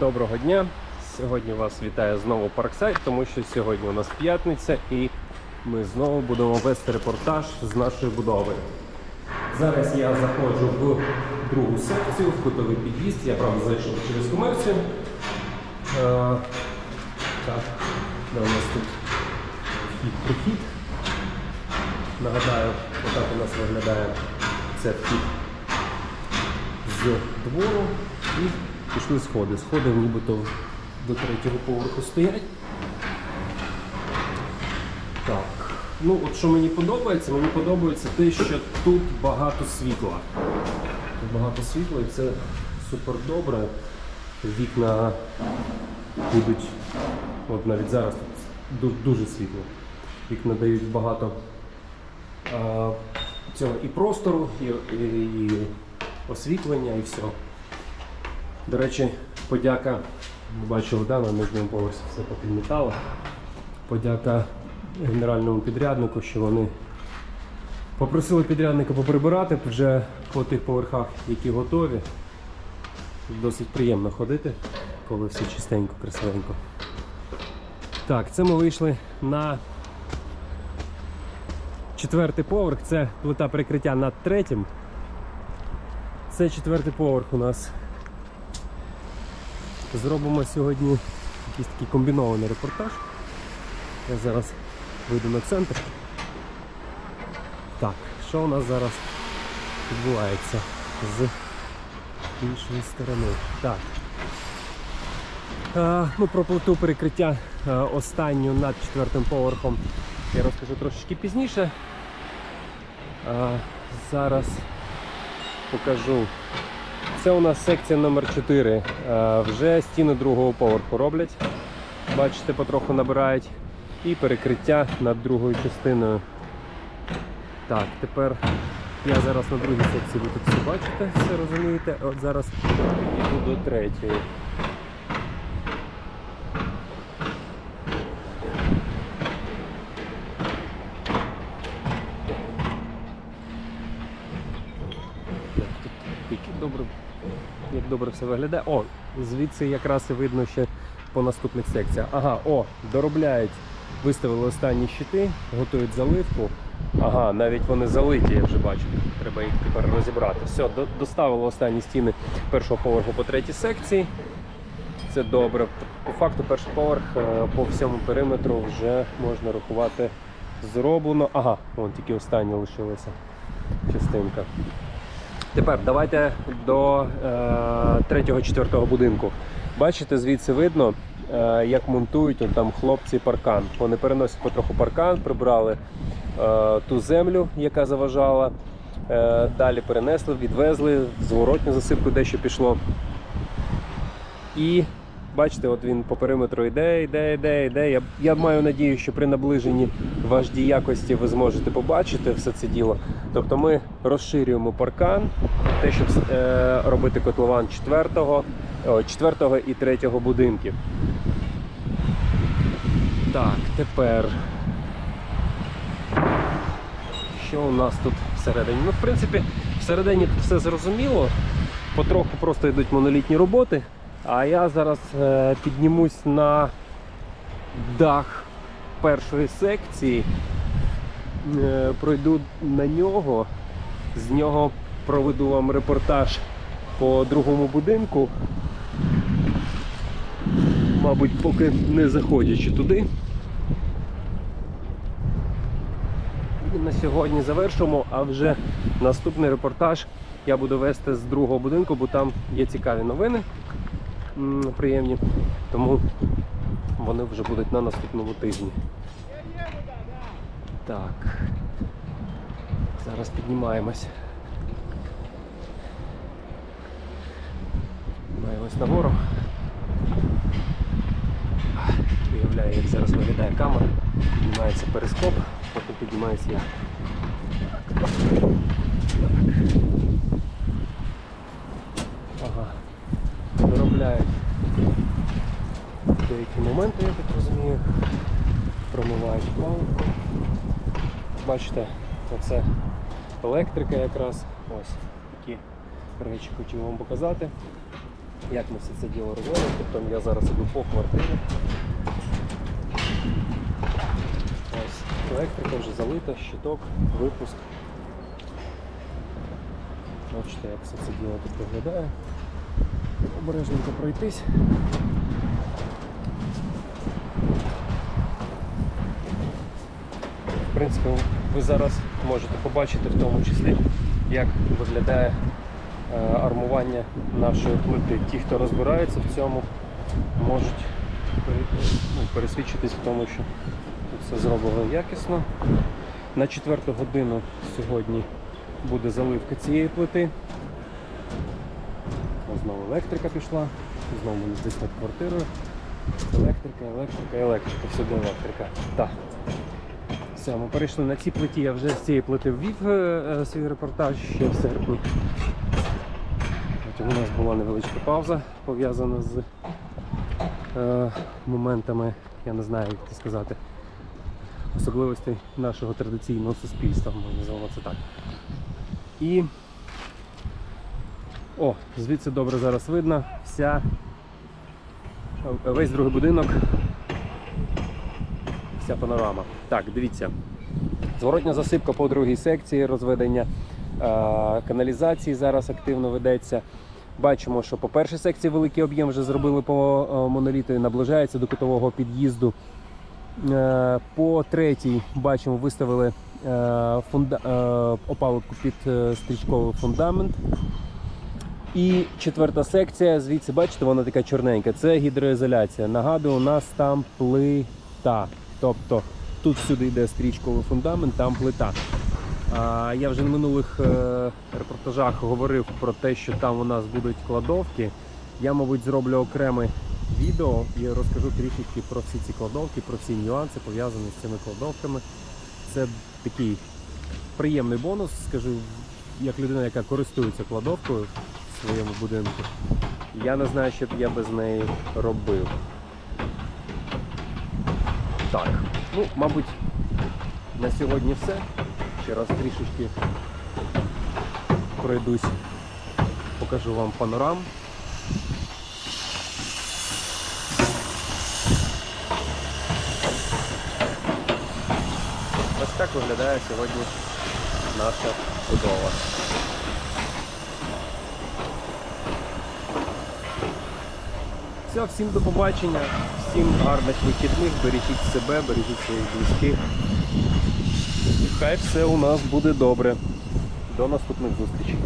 Доброго дня! Сьогодні вас вітає знову Парксайд, тому що сьогодні у нас п'ятниця і ми знову будемо вести репортаж з нашої будови. Зараз я заходжу в другу секцію, в кутовий під'їзд. Я правда зайшов через комерцію. Е, так, де у нас тут вхід-прохід. Нагадаю, отак у нас виглядає це вхід з двору і пішли сходи. Сходи нібито до третього поверху стоять. Так. Ну, от що мені подобається, мені подобається те, що тут багато світла. Тут багато світла і це супер добре. Вікна будуть, от навіть зараз тут дуже світло. Вікна дають багато цього і простору, і, і, і освітлення, і все. До речі, подяка, бачили, да, на нижньому поверсі все попідмітало. Подяка генеральному підряднику, що вони попросили підрядника поприбирати вже по тих поверхах, які готові. Досить приємно ходити, коли все чистенько, красивенько. Так, це ми вийшли на четвертий поверх, це плита прикриття над третім. Це четвертий поверх у нас. Зробимо сьогодні якийсь такий комбінований репортаж. Я зараз вийду на центр. Так, що у нас зараз відбувається з іншої сторони? Так. Ну, про плиту перекриття останню над четвертим поверхом я розкажу трошечки пізніше. Зараз покажу. Це у нас секція номер 4 Е, Вже стіни другого поверху роблять. Бачите, потроху набирають. І перекриття над другою частиною. Так, тепер я зараз на другій секції, ви тут все бачите, все розумієте. От зараз йду до третьої. Так, тут який добре, як добре все виглядає. О, звідси якраз і видно ще по наступних секціях. Ага, о, доробляють. Виставили останні щити, готують заливку. Ага, навіть вони залиті, я вже бачу. Треба їх тепер розібрати. Все, до- доставили останні стіни першого поверху по третій секції. Це добре. По факту перший поверх е, по всьому периметру вже можна рахувати зроблено. Ага, вон тільки останні лишилася частинка. Тепер давайте до е, третього, четвертого будинку. Бачите, звідси видно, е, як монтують он там хлопці паркан. Вони переносять потроху паркан, прибрали е, ту землю, яка заважала. Е, далі перенесли, відвезли, зворотню засипку дещо пішло. І бачите, от він по периметру йде, йде, йде, йде. Я, я маю надію, що при наближенні в HD якості ви зможете побачити все це діло. Тобто ми розширюємо паркан, те, щоб е, робити котлован четвертого, о, четвертого і третього будинків. Так, тепер. Що у нас тут всередині? Ну, в принципі, всередині тут все зрозуміло. Потроху просто йдуть монолітні роботи. А я зараз е, піднімусь на дах першої секції, е, пройду на нього, з нього проведу вам репортаж по другому будинку. Мабуть, поки не заходячи туди. І на сьогодні завершимо, а вже наступний репортаж я буду вести з другого будинку, бо там є цікаві новини приємні. Тому вони вже будуть на наступному тижні. Так. Зараз піднімаємось. Піднімаємось нагору. Уявляю, як зараз виглядає камера. Піднімається перископ, потім піднімаюся я. Ага. Доробляють деякі моменти, я так розумію. Промивають плавку. Бачите, оце електрика якраз. Ось такі речі хотів вам показати. як ми все це діло робили. Тобто я зараз іду по квартирі. Ось електрика вже залита, щиток, випуск. Бачите, як все це діло тут виглядає. Обережненько пройтись. В принципі, ви зараз можете побачити в тому числі, як виглядає е, армування нашої плити. Ті, хто розбирається в цьому, можуть ну, пересвідчитись в тому, що тут все зроблено якісно. На четверту годину сьогодні буде заливка цієї плити. Знову електрика пішла, знову ми десь над квартирою. Електрика, електрика, електрика, всюди електрика. Так. Все, ми перейшли на цій плиті. Я вже з цієї плити ввів е, е, свій репортаж ще в серпні. У нас була невеличка пауза пов'язана з е, моментами, я не знаю, як це сказати, особливостей нашого традиційного суспільства, ми називаємо це так. І о, звідси добре зараз видно вся весь другий будинок вся панорама. Так, дивіться. Зворотня засипка по другій секції розведення е, каналізації зараз активно ведеться. Бачимо, що по першій секції великий об'єм вже зробили по е, моноліту і наближається до кутового під'їзду. Е, по третій бачимо, виставили фунда... опалубку під стрічковий фундамент. І четверта секція, звідси бачите, вона така чорненька. Це гідроізоляція. Нагадую, у нас там плита. Тобто тут всюди йде стрічковий фундамент, там плита. А, я вже на минулих е, репортажах говорив про те, що там у нас будуть кладовки. Я, мабуть, зроблю окреме відео і розкажу трішечки про всі ці кладовки, про всі нюанси пов'язані з цими кладовками. Це такий приємний бонус, скажу, як людина, яка користується кладовкою своєму будинку. Я не знаю, що б я без неї робив. Так, ну, мабуть, на сьогодні все. Ще раз трішечки пройдусь, покажу вам панорам. Ось так виглядає сьогодні наша будова. Все, всім до побачення, всім гарних вихідних, бережіть себе, бережіть своїх близьких. І хай все у нас буде добре. До наступних зустрічей.